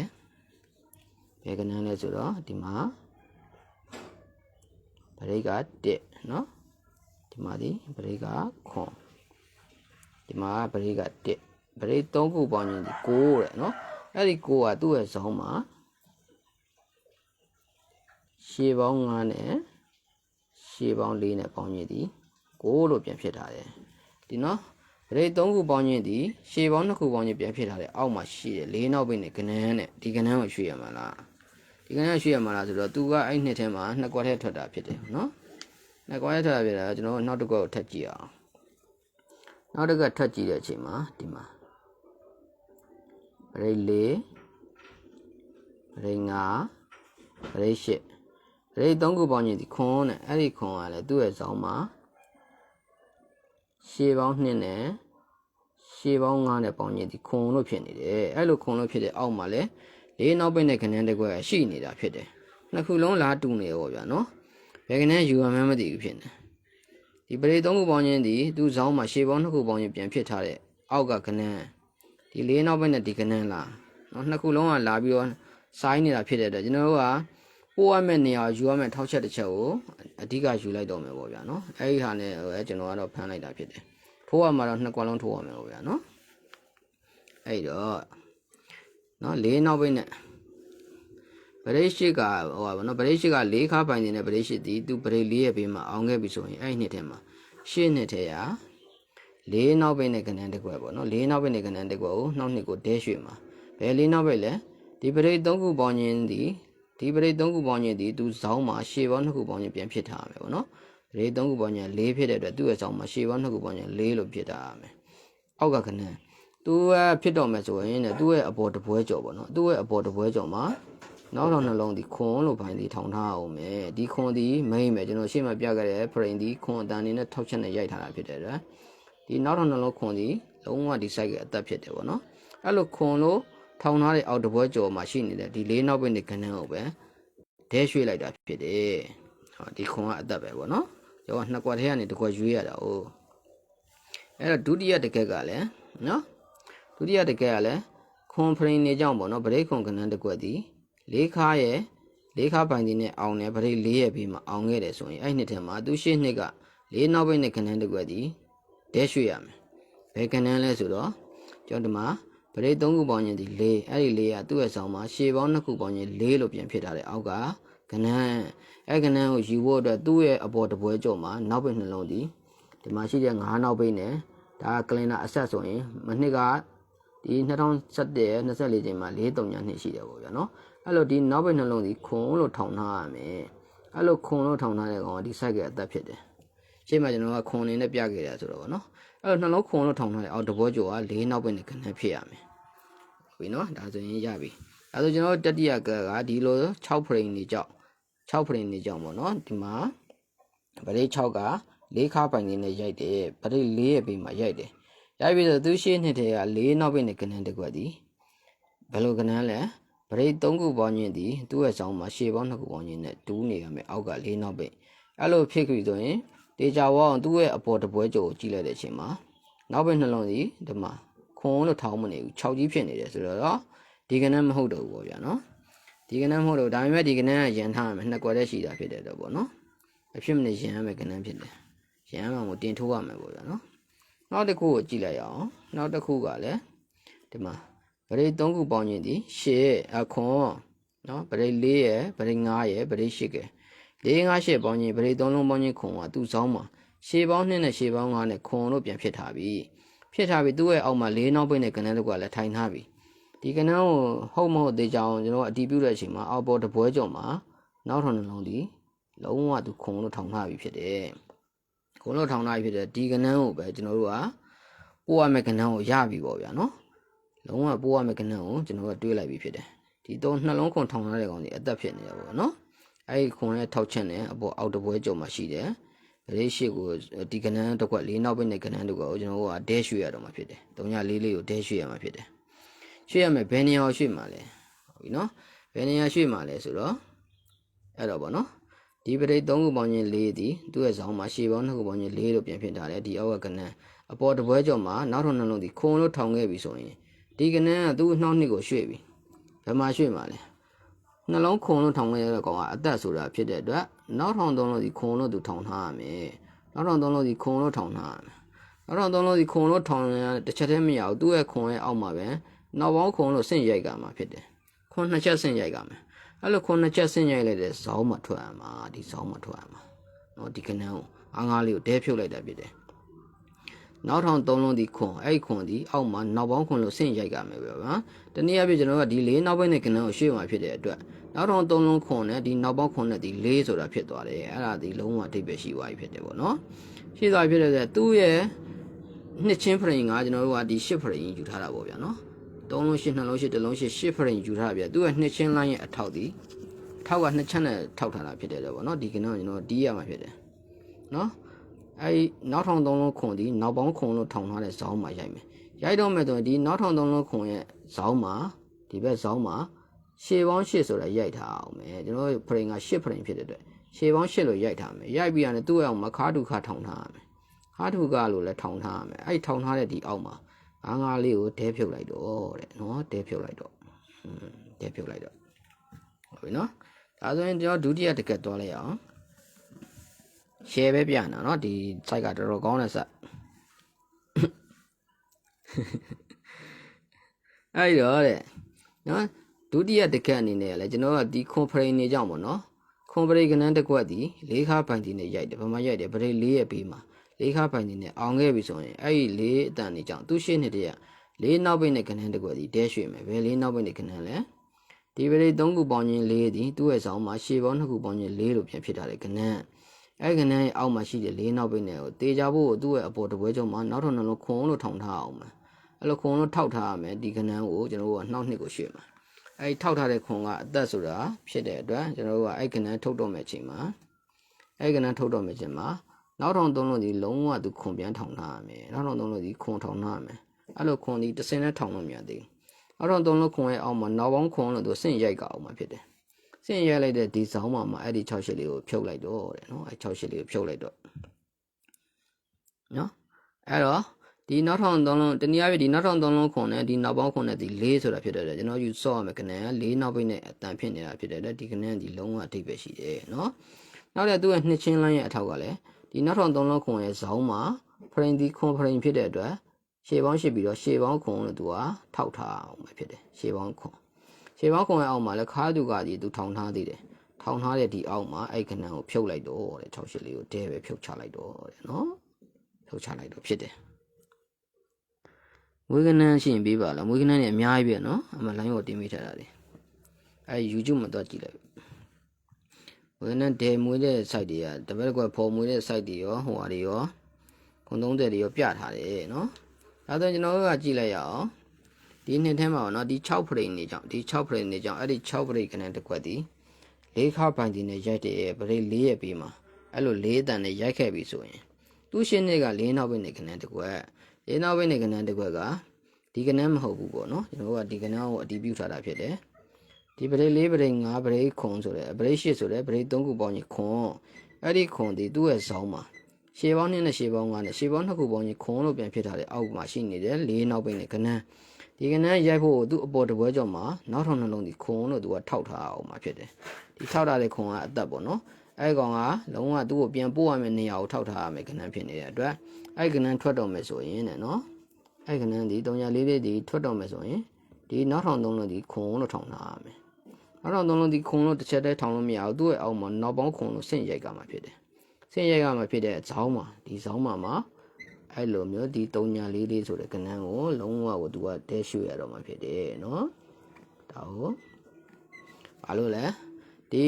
ဘယ်ခဏန်းလဲဆိုတော့ဒီမှာ ဘရိတ်က1နော်ဒီမှာဒီဘရိတ်က9ဒီမှာဘရိတ်က1ဘရိတ်3ခုပေါင်းရင်ဒီ9တဲ့နော်အဲ့ဒီ9ကသူ့ရဲ့ဇောင်းမှာရှေးပေါင်း9နဲ့ရှေးပေါင်း4နဲ့ပေါင်းရင်ဒီ9လို့ပြန်ဖြစ်တာတယ်ဒီနော်ဗရိတ်3ခုပေါင်းခြင်းဒီရှေးပေါင်း2ခုပေါင်းခြင်းပြန်ဖြစ်လာတဲ့အောက်မှာရှိတယ်၄နောက်ပိတ်နဲ့ကနန်းနဲ့ဒီကနန်းကိုရွှေ့ရမှာလား ဒီကနေ့ရွှေ့ရမှာလားဆိုတော့သူကအဲ့နှစ်ထဲမှာနှစ်ကွက်ထဲထွက်တာဖြစ်တယ်နော်နှစ်ကွက်ထဲထွက်တာဖြစ်တာကျွန်တော်နောက်တစ်ကွက်ကိုထပ်ကြည့်အောင်နောက်တစ်ကွက်ထပ်ကြည့်တဲ့အချိန်မှာဒီမှာရိတ်လေးပရိတ်ငါပရိတ်ရှစ်ပရိတ်သုံးခုပေါင်းရင်ဒီခွန်နဲ့အဲ့ဒီခွန်ကလည်းသူ့ရဲ့ဇောင်းမှာရှေးပေါင်း2နဲ့ရှေးပေါင်း9နဲ့ပေါင်းရင်ဒီခွန်လို့ဖြစ်နေတယ်အဲ့လိုခွန်လို့ဖြစ်တဲ့အောက်မှာလည်း လေးနောက်ပိတ်နဲ့ခဏန်းတစ်ခွက်ရှိနေတာဖြစ်တယ်နှစ်ခုလုံးလားတူနေရောဗျာနော်ဘယ်ကနန်းယူရမှန်းမသိဘူးဖြစ်နေဒီပရိတ်သုံးခုပေါင်းရင်ဒီသူ့ဇောင်းမှာရှေးပေါင်းနှစ်ခုပေါင်းရင်ပြန်ဖြစ်ထားတဲ့အောက်ကခဏန်းဒီလေးနောက်ပိတ်နဲ့ဒီခဏန်းလားနော်နှစ်ခုလုံးကလာပြီးတော့ဆိုင်းနေတာဖြစ်တဲ့အတွက်ကျွန်တော်တို့ကပို့ရမယ့်နေရာယူရမယ့်ထောက်ချက်တစ်ချက်ကိုအဓိကယူလိုက်တော့မယ်ပေါ့ဗျာနော်အဲ့ဒီဟာနဲ့အဲကျွန်တော်ကတော့ဖမ်းလိုက်တာဖြစ်တယ်ထိုးရမှာတော့နှစ်ကွက်လုံးထိုးရမယ်ပေါ့ဗျာနော်အဲ့တော့ နော်လေးနောက်ပိတ်နဲ့ပရိတ်ရှိကဟိုပါဗောနော်ပရိတ်ရှိကလေးခါပိုင်နေတဲ့ပရိတ်ရှိသည်သူပရိတ်လေးရဲ့ဘေးမှာအောင်ခဲ့ပြီဆိုရင်အဲ့ဒီနှစ်ထဲမှာရှင်းနှစ်ထဲရာလေးနောက်ပိတ်နဲ့ကနန်းတစ်ကွက်ပေါ့နော်လေးနောက်ပိတ်နဲ့ကနန်းတစ်ကွက်ကိုနောက်နှစ်ကိုဒဲရွှေ့မှာဘယ်လေးနောက်ပိတ်လဲဒီပရိတ်သုံးခုပေါင်းခြင်းသည်ဒီပရိတ်သုံးခုပေါင်းခြင်းသည်သူဇောင်းမှာရှေ့ပေါင်းနှစ်ခုပေါင်းခြင်းပြန်ဖြစ်ထားမယ်ပေါ့နော်ပရိတ်သုံးခုပေါင်းခြင်း၄ဖြစ်တဲ့အတွက်သူ့ရဲ့ဇောင်းမှာရှေ့ပေါင်းနှစ်ခုပေါင်းခြင်း၄လို့ဖြစ်ထားရမယ်အောက်ကကနန်း သူကဖြစ်တော့မယ်ဆိုရင်တဲ့သူ့ရဲ့အပေါ်တပွဲကြော်ပေါ့နော်သူ့ရဲ့အပေါ်တပွဲကြော်မှာနောက်တော့နှလုံးဒီခွန်လို့ဖိုင်ဒီထောင်ထားအောင်မယ်ဒီခွန်ဒီမိမ့်မယ်ကျွန်တော်ရှေ့မှာပြခဲ့တဲ့ frame ဒီခွန်အတန်နေနဲ့ထောက်ချက်နဲ့ရိုက်ထားတာဖြစ်တယ်နော်ဒီနောက်တော့နှလုံးခွန်ဒီလုံးဝဒီ site ကအသက်ဖြစ်တယ်ပေါ့နော်အဲ့လိုခွန်လို့ထောင်ထားတဲ့အောက်တပွဲကြော်မှာရှိနေတဲ့ဒီလေးနောက်ပိတ်နေကနန်းကိုပဲဒဲရွှေ့လိုက်တာဖြစ်တယ်ဟောဒီခွန်ကအသက်ပဲပေါ့နော်ကျွန်တော်နှစ်ကွက်ထဲကနေတစ်ကွက်ရွေးရတာ哦အဲ့တော့ဒုတိယတကက်ကလည်းနော် ဒုတိယတကက်ကလည်းခွန်ဖရင်နေကြောင်းပေါ့နော်ဗရိတ်ခွန်ကနန်းတစ်ကွက်ဒီလေးခါရဲ့လေးခါပိုင်ဒီနဲ့အောင်တယ်ဗရိတ်လေးရဲ့ပြီးမှအောင်ခဲ့တယ်ဆိုရင်အဲ့နှစ်ထဲမှာသူရှင်းနှစ်ကလေးနောက်ပိတ်နဲ့ကနန်းတစ်ကွက်ဒီဒဲရွှေ့ရမယ်ဘယ်ကနန်းလဲဆိုတော့ကျွန်တော်ဒီမှာပရိတ်၃ခုပေါင်းရင်ဒီ၄အဲ့ဒီ၄ကသူ့ရဲ့ဆောင်မှာရှေပေါင်း၂ခုပေါင်းရင်၄လို့ပြန်ဖြစ်ထားတယ်အောက်ကကနန်းအဲ့ကနန်းကိုယူဖို့အတွက်သူ့ရဲ့အပေါ်တပွဲကြော်မှာနောက်ပိတ်နှလုံးဒီဒီမှာရှိတဲ့၅နောက်ပိတ်နဲ့ဒါကလင်နာအဆက်ဆိုရင်မနှစ်က ဒီ2017ရဲ့24ချိန်မှာ4-3ညနှစ်ရှိတယ်ပေါ့ဗျာနော်အဲ့လိုဒီနောက်ပိတ်နှလုံးဒီခွန်လို့ထောင်ထားရမယ်အဲ့လိုခွန်လို့ထောင်ထားတဲ့ကောင်ကဒီ site ကအသက်ဖြစ်တယ်ရှေ့မှာကျွန်တော်ကခွန်နေနဲ့ပြခဲ့တာဆိုတော့ဗောနော်အဲ့တော့နှလုံးခွန်လို့ထောင်ထားတဲ့အောက်တဘောကျော်က၄နောက်ပိတ်နဲ့ခဏဖြစ်ရမယ်ဟုတ်ပြီနော်ဒါဆိုရင်ရပြီဒါဆိုကျွန်တော်တတိယကကဒီလို6 frame နေကြောက်6 frame နေကြောက်ဗောနော်ဒီမှာဗရိတ်6က၄ခါပိုင်နေနဲ့ရိုက်တယ်ဗရိတ်၄ရဲ့ဘေးမှာရိုက်တယ် ရိုက်ပြီးတော့သူရှေ့နှစ်ထဲက၄နောက်ပိတ်နဲ့ခဏတစ်ခွက်ဒီဘယ်လိုခဏလဲဗရိတ်၃ခုပေါင်းခြင်းဒီသူ့ရဲ့ဆောင်းမှာရှေ့ပေါင်း2ခုပေါင်းခြင်းနဲ့တူးနေရမယ်အောက်က၄နောက်ပိတ်အဲ့လိုဖြစ်ပြီဆိုရင်တေချာဝအောင်သူ့ရဲ့အပေါ်တပွဲကြိုကိုကြည့်လိုက်တဲ့အချိန်မှာနောက်ပိတ်နှလုံးဒီဒီမှာခွန်လို့ထောင်းမနေဘူး6ကြီးဖြစ်နေတယ်ဆိုတော့ဒီကနန်းမဟုတ်တော့ဘူးပေါ့ဗျာနော်ဒီကနန်းမဟုတ်တော့ဒါပေမဲ့ဒီကနန်းကရန်ထားရမယ်နှစ်ကွက်တည်းရှိတာဖြစ်တယ်တော့ပေါ့နော်အဖြစ်မနေရန်ရမယ်ကနန်းဖြစ်တယ်ရန်မှာမို့တင်ထိုးရမယ်ပေါ့ဗျာနော် နောက်တစ်ခုကိုကြည့်လိုက်ရအောင်နောက်တစ်ခုကလည်းဒီမှာဗရိတ်၃ခုပေါင်းခြင်းဒီရှေ့အခွန်နော်ဗရိတ်၄ရယ်ဗရိတ်၅ရယ်ဗရိတ်၈ကဲ၄၅၈ပေါင်းခြင်းဗရိတ်၃လုံးပေါင်းခြင်းခွန်ကသူ့ဆောင်းမှာရှေ့ပေါင်း2နဲ့ရှေ့ပေါင်း5နဲ့ခွန်လို့ပြန်ဖြစ်ထားပြီဖြစ်ထားပြီသူ့ရဲ့အောက်မှာ၄နောက်ပိတ်နဲ့ကနန်းတစ်ခုကလည်းထိုင်ထားပြီဒီကနန်းကိုဟုတ်မဟုတ်သေးကြအောင်ကျွန်တော်အတီးပြုတဲ့အချိန်မှာအောက်ပေါ်တပွဲကြော်မှာနောက်ထောင်နှလုံးဒီလုံးဝသူခွန်လို့ထောင်ထားပြီဖြစ်တယ် ခွန်လို့ထောင်ထားပြီဖြစ်တယ်ဒီကနန်းကိုပဲကျွန်တော်တို့ကပို့ရမယ့်ကနန်းကိုရပြီပေါ့ဗျာနော်လုံးဝပို့ရမယ့်ကနန်းကိုကျွန်တော်တို့တွေးလိုက်ပြီဖြစ်တယ်ဒီတော့နှလုံးခွန်ထောင်ထားတဲ့ကောင်ဒီအသက်ဖြစ်နေတယ်ပေါ့နော်အဲ့ဒီခွန်ရဲ့ထောက်ချက်နဲ့အပေါ်အောက်တပွဲကြော်မှာရှိတယ်လေးရှိကိုဒီကနန်းတစ်ခွက်လေးနောက်ပိတ်နဲ့ကနန်းတစ်ခွက်ကိုကျွန်တော်တို့ကဒဲရွှေ့ရတော့မှာဖြစ်တယ်။တုံညာလေးလေးကိုဒဲရွှေ့ရမှာဖြစ်တယ်။ရွှေ့ရမယ်ဘယ်နေရာကိုရွှေ့မှာလဲ။ဟုတ်ပြီနော်။ဘယ်နေရာရွှေ့မှာလဲဆိုတော့အဲ့တော့ဗောနော်။ ဒီပရိတ်၃ခုပေါင်းချင်း၄ဒီသူ့ရဲ့ဇောင်းမှာရှေပေါင်း၂ခုပေါင်းချင်း၄လို့ပြန်ဖြစ်ထားတယ်ဒီအောက်ကကနန်းအပေါ်တပွဲကြော်မှာနောက်ထောင်နှလုံးဒီခုံလို့ထောင်ခဲ့ပြီဆိုရင်ဒီကနန်းကသူ့နှောင်းနှစ်ကိုရွှေ့ပြီ။ဘယ်မှာရွှေ့မှာလဲ။နှလုံးခုံလို့ထောင်ခဲ့တဲ့ကောင်ကအသက်ဆိုတာဖြစ်တဲ့အတွက်နောက်ထောင်သုံးလို့ဒီခုံလို့သူထောင်ထားရမယ်နောက်ထောင်သုံးလို့ဒီခုံလို့ထောင်ထားရမယ်နောက်ထောင်သုံးလို့ဒီခုံလို့ထောင်ရတစ်ချက်တည်းမရဘူးသူ့ရဲ့ခုံရဲ့အောက်မှာပဲနောက်ပေါင်းခုံလို့ဆင့်ရိုက်ကမှာဖြစ်တယ်ခုံနှစ်ချက်ဆင့်ရိုက်ကမှာ အဲ့လိုခုံနှစ်ချက်ဆင့်ရိုက်လိုက်တဲ့ဇောင်းမှာထွက်ရမှာဒီဇောင်းမှာထွက်ရမှာနော်ဒီကနန်းကိုအားငါးလေးကိုဒဲဖြုတ်လိုက်တာဖြစ်တယ်နောက်ထောင်သုံးလုံးဒီခွန်အဲ့ခွန်ဒီအောက်မှာနောက်ပေါင်းခွန်လို့ဆင့်ရိုက်ကမယ်ပဲဗျာတနည်းအားဖြင့်ကျွန်တော်ကဒီလေးနောက်ပိုင်းနဲ့ကနန်းကိုရွှေ့မှာဖြစ်တဲ့အတွက်နောက်ထောင်သုံးလုံးခွန်နဲ့ဒီနောက်ပေါင်းခွန်နဲ့ဒီလေးဆိုတာဖြစ်သွားတယ်အဲ့ဒါဒီလုံးဝအထိပ်ပဲရှိသွားပြီဖြစ်တယ်ပေါ့နော်ရှိသွားပြီဖြစ်တဲ့အတွက်သူ့ရဲ့နှစ်ချင်းဖရင်ကကျွန်တော်တို့ကဒီရှစ်ဖရင်ယူထားတာပေါ့ဗျာနော် 3လုံး8နှလုံး8တစ်လုံး8 8ဖရင်ယူထားပြသူကနှစ်ချင်းလိုင်းရဲ့အထောက်ဒီထောက်ကနှစ်ချက်နဲ့ထောက်ထားတာဖြစ်တယ်တော့ဗောနော်ဒီကနေ့ကျွန်တော်တီးရမှာဖြစ်တယ်နော်အဲဒီနောက်ထောင်3လုံးခွန်ဒီနောက်ပေါင်းခွန်လို့ထောင်ထားတဲ့ဇောင်းမှာရိုက်မယ်ရိုက်တော့မယ်ဆိုရင်ဒီနောက်ထောင်3လုံးခွန်ရဲ့ဇောင်းမှာဒီဘက်ဇောင်းမှာရှေပေါင်း8ဆိုတာရိုက်ထားအောင်မယ်ကျွန်တော်ဖရင်က8ဖရင်ဖြစ်တဲ့အတွက်ရှေပေါင်း8လို့ရိုက်ထားမယ်ရိုက်ပြီးရတယ်သူ့အောင်မခါဒုခထောင်ထားရမယ်ခါဒုခလို့လည်းထောင်ထားရမယ်အဲ့ထောင်ထားတဲ့ဒီအောက်မှာ ငါးငါးလေးကိုတဲဖြုတ်လိုက်တော့တဲ့နော်တဲဖြုတ်လိုက်တော့တဲဖြုတ်လိုက်တော့ဟုတ်ပြီနော်ဒါဆိုရင်ကျွန်တော်ဒုတိယတကက်သွားလိုက်အောင် share ပဲပြနေတာနော်ဒီ site ကတော်တော်ကောင်းတဲ့ site အဲ့တော့တဲ့နော်ဒုတိယတကက်အနေနဲ့လည်းကျွန်တော်ကဒီ conference နေကြောင်းပေါ့နော် conference ကဏ္ဍတစ်ကွက်ဒီ၄ခါပိုင်တီနဲ့ရိုက်တယ်ဘာမှရိုက်တယ်ဗရိတ်၄ရက်ပေးမှာ လေးခါပိုင်တီနဲ့အောင်ခဲ့ပြီဆိုရင်အဲ့ဒီလေးအတန်နေကြောင်းသူရှင်းနေတဲ့ကလေးနောက်ပိတ်နဲ့ကနန်းတစ်ကွက်ဒီဒဲရွှေ့မယ်ဘယ်လေးနောက်ပိတ်နဲ့ကနန်းလဲဒီဗရိတ်၃ခုပေါင်းခြင်း၄ဒီသူ့ရဲ့ဆောင်မှာရှေပေါင်း2ခုပေါင်းခြင်း၄လို့ပြန်ဖြစ်တာလေကနန်းအဲ့ကနန်းရဲ့အောက်မှာရှိတဲ့လေးနောက်ပိတ်နဲ့ကိုတေချာဖို့သူ့ရဲ့အပေါ်တပွဲကျုံမှာနောက်ထပ်နှလုံးခွန်လို့ထောင်ထားအောင်မယ်အဲ့လိုခွန်လို့ထောက်ထားရမယ်ဒီကနန်းကိုကျွန်တော်တို့ကနှောက်နှစ်ကိုရွှေ့မှာအဲ့ထောက်ထားတဲ့ခွန်ကအသက်ဆိုတာဖြစ်တဲ့အတွက်ကျွန်တော်တို့ကအဲ့ကနန်းထုတ်တော့မယ့်အချိန်မှာအဲ့ကနန်းထုတ်တော့မယ့်အချိန်မှာ နောက်ထောင်သုံးလို့ဒီလုံးဝသူခွန်ပြန်ထောင်ထားရမယ်နောက်ထောင်သုံးလို့ဒီခွန်ထောင်ထားရမယ်အဲ့လိုခွန်ဒီတစ်စင်းနဲ့ထောင်လို့မရသေးဘူးနောက်ထောင်သုံးလို့ခွန်ရဲ့အောက်မှာနောက်ပေါင်းခွန်လို့သူစင့်ရိုက်ကအောင်မှာဖြစ်တယ်စင့်ရိုက်လိုက်တဲ့ဒီဆောင်းမှာမှာအဲ့ဒီ6ရှစ်လေးကိုဖြုတ်လိုက်တော့တဲ့နော်အဲ့6ရှစ်လေးကိုဖြုတ်လိုက်တော့နော်အဲ့တော့ဒီနောက်ထောင်သုံးလုံးတနည်းအားဖြင့်ဒီနောက်ထောင်သုံးလုံးခွန်နဲ့ဒီနောက်ပေါင်းခွန်နဲ့ဒီ၄ဆိုတာဖြစ်တဲ့အတွက်ကျွန်တော်ယူဆော့ရမယ်ခဏ၄နောက်ပိတ်နဲ့အတန်ဖြစ်နေတာဖြစ်တဲ့အတွက်ဒီခဏဒီလုံးဝအထိပ်ပဲရှိတယ်နော်နောက်တဲ့သူ့ရဲ့နှစ်ချင်းလိုင်းရဲ့အထောက်ကလည်း ဒီနောက်ထောင်သုံးလုံးခွန်ရဲ့ဇောင်းမှာဖရင်ဒီခွန်ဖရင်ဖြစ်တဲ့အတွက်ရှေပေါင်းရှိပြီးတော့ရှေပေါင်းခွန်လို့သူကထောက်ထားအောင်ပဲဖြစ်တယ်ရှေပေါင်းခွန်ရှေပေါင်းခွန်ရဲ့အောက်မှာလည်းခါသူကဒီသူထောင်ထားသေးတယ်ထောင်ထားတဲ့ဒီအောက်မှာအဲ့ခဏကိုဖြုတ်လိုက်တော့တဲ့6ရှစ်လေးကိုတဲပဲဖြုတ်ချလိုက်တော့တဲ့နော်ဖြုတ်ချလိုက်တော့ဖြစ်တယ် မွေးကနန်းရှိရင်ပေးပါလားမွေးကနန်းเนี่ยအများကြီးပဲเนาะအမလိုင်းကိုတင်မိထားတာလေအဲ YouTube မှာတော့ကြည့်လိုက် ဝယ်နဲ့ဒယ်မွေးတဲ့ site တွေကတပတ်ကွက်ဖော်မွေးတဲ့ site တွေရောဟိုဟာတွေရောခုံ30တွေရောပြထားတယ်နော်ဒါဆိုကျွန်တော်တို့ကကြည့်လိုက်ရအောင်ဒီနှစ်ထဲမှာပေါ့နော်ဒီ6 frame နေကြောင့်ဒီ6 frame နေကြောင့်အဲ့ဒီ6 frame ခဏတစ်ခွက်ဒီ၄ခါပိုင်တင်နဲ့ရိုက်တဲ့ပရိတ်၄ရက်ပြီးမှာအဲ့လို၄တန်နဲ့ရိုက်ခဲ့ပြီဆိုရင်သူ့ရှင်းနေ့က၄နောက်ပိနေခဏတစ်ခွက်၄နောက်ပိနေခဏတစ်ခွက်ကဒီကဏ္ဍမဟုတ်ဘူးပေါ့နော်ကျွန်တော်တို့ကဒီကဏ္ဍကိုအတီးပြုထားတာဖြစ်တယ် ဒီပရိတ်၄ပရိတ်၅ပရိတ်ခွန်ဆိုတဲ့ပရိတ်၈ဆိုတဲ့ပရိတ်၃ခုပေါင်းရင်ခွန်အဲ့ဒီခွန်ဒီသူ့ရဲ့ဇောင်းမှာရှေးပေါင်း2နဲ့ရှေးပေါင်း5နဲ့ရှေးပေါင်း2ခုပေါင်းရင်ခွန်လို့ပြန်ဖြစ်ထားတဲ့အောက်မှာရှိနေတဲ့၄နောက်ဘိတ်နဲ့ကနန်းဒီကနန်းရိုက်ဖို့သူ့အပေါ်တပွဲကြောင့်မှာနောက်ထောင်နှလုံးဒီခွန်လို့သူကထောက်ထားအောင်မှာဖြစ်တယ်ဒီထောက်ထားတဲ့ခွန်ကအသက်ပေါ့နော်အဲ့ကောင်ကလုံးဝသူ့ကိုပြန်ပို့ရမယ့်နေရာကိုထောက်ထားရမယ်ကနန်းဖြစ်နေတဲ့အတွက်အဲ့ကနန်းထွက်တော့မယ်ဆိုရင်တဲ့နော်အဲ့ကနန်းဒီ304လေးဒီထွက်တော့မယ်ဆိုရင်ဒီနောက်ထောင်သုံးလို့ဒီခွန်လို့ထောင်ထားရမယ် နောက်ထောင်သုံးလို့ဒီခွန်လို့တစ်ချက်တည်းထောင်လို့မရဘူးသူ့ရဲ့အောက်မှာနောက်ပေါင်းခွန်လို့ဆင့်ရိုက်ကမှာဖြစ်တယ်ဆင့်ရိုက်ကမှာဖြစ်တဲ့ဇောင်းမှာဒီဇောင်းမှာမှာအဲ့လိုမျိုးဒီ304လေးဆိုတဲ့ကနန်းကိုလုံးဝကိုသူကတဲရွှေ့ရတော့မှာဖြစ်တယ်နော်ဒါကိုဘာလို့လဲဒီ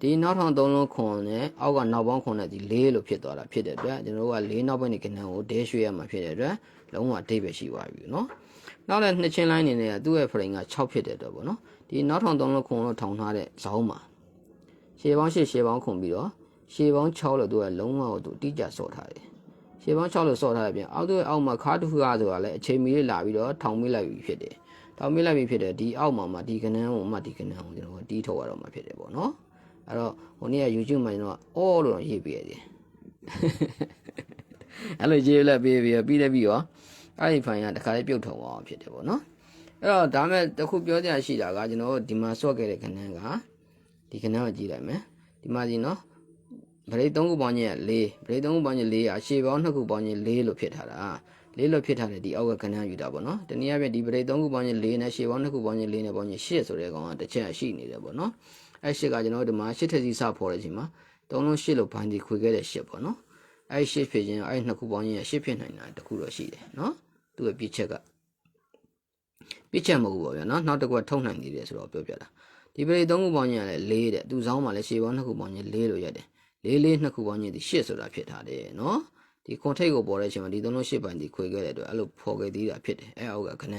ဒီနောက်ထောင်သုံးလုံးခွန်နဲ့အောက်ကနောက်ပေါင်းခွန်နဲ့ဒီ၄လို့ဖြစ်သွားတာဖြစ်တဲ့အတွက်ကျွန်တော်တို့က၄နောက်ပိုင်းနေကဏ္ဍကိုဒဲရွှေ့ရမှာဖြစ်တဲ့အတွက်လုံးဝအတိတ်ပဲရှိပါပြီเนาะနောက်လည်းနှစ်ချင်းလိုင်းနေနဲ့သူ့ရဲ့ frame က6ဖြစ်တဲ့အတွက်ပေါ့နော် ဒီနောက်ထောင်သုံးလုံးခွန်လို့ထောင်ထားတဲ့ဇောင်းမှာရှေးပေါင်း၈ရှေးပေါင်းခွန်ပြီးတော့ရှေးပေါင်း6လို့သူကလုံးဝကိုသူအတိကျစော့ထားတယ်ရှေးပေါင်း6လို့စော့ထားတဲ့ပြင်အောက်သူ့အောက်မှာခါတူခါဆိုတာလည်းအချိန်မီလေးလာပြီးတော့ထောင်မိလိုက်ပြီဖြစ်တယ်ထောင်မိလိုက်ပြီဖြစ်တယ်ဒီအောက်မှာမှဒီကဏ္ဍကိုမှဒီကဏ္ဍကိုကျွန်တော်တီးထုတ်ရတော့မှာဖြစ်တယ်ပေါ့နော်အဲ့တော့ဟိုနေ့က YouTube မှာကျွန်တော်အော်လို့တော့ရေးပြရတယ်အဲ့လိုရေးလက်ပေးပြီးပြီးတယ်ပြီးတော့အဲ့ဒီဖိုင်ကတခါလေးပြုတ်ထုံအောင်ဖြစ်တယ်ပေါ့နော် အဲ့တော့ဒါမဲ့တခုပြောကြရရှိတာကကျွန်တော်ဒီမှာစော့ခဲ့တဲ့ခဏန်းကဒီခဏန်းကိုကြည့်လိုက်မယ်ဒီမှာစီနော်ဗရိတ်3ခုပေါင်းချင်းက4ဗရိတ်3ခုပေါင်းချင်း4အရှေ့ပေါင်း2ခုပေါင်းချင်း4လို့ဖြစ်ထားတာလေးလို့ဖြစ်ထားတဲ့ဒီအောက်ကခဏန်းယူတာပေါ့နော်တနည်းအားဖြင့်ဒီဗရိတ်3ခုပေါင်းချင်း4နဲ့ရှေ့ပေါင်း2ခုပေါင်းချင်း4နဲ့ပေါင်းချင်း8ဆိုတဲ့ကောင်ကတစ်ချက်ရှိနေတယ်ပေါ့နော်အဲ့ရှစ်ကကျွန်တော်တို့ဒီမှာရှစ်ထက်စီစဖော်တဲ့အချိန်မှာ3လုံး8လို့ဘိုင်းဒီခွေခဲ့တဲ့ရှစ်ပေါ့နော်အဲ့ရှစ်ဖြစ်ခြင်းအဲ့နှစ်ခုပေါင်းချင်းရှစ်ဖြစ်နိုင်တာတခုတော့ရှိတယ်နော်သူ့ရဲ့ပြစ်ချက်က ပြစ်ချက်မဟုတ်ဘူးပေါ့ဗျာနော်နောက်တစ်ခုကထုံနိုင်နေတယ်ဆိုတော့ပြောပြတာဒီပရိသုံးခုပေါင်းချင်းကလည်း၄တဲ့သူစောင်းမှာလည်းရှေ့ပေါင်းနှစ်ခုပေါင်းချင်း၄လို့ရတယ်၄၄နှစ်ခုပေါင်းချင်းဒီ8ဆိုတာဖြစ်ထားတယ်နော်ဒီခွန်ထိတ်ကိုပေါ်တဲ့အချိန်မှာဒီသုံးလုံး8ပိုင်းဒီခွေခဲ့တဲ့အတွက်အဲ့လိုဖော်ခဲ့သေးတာဖြစ်တယ်အဲ့အောက်ကခဏ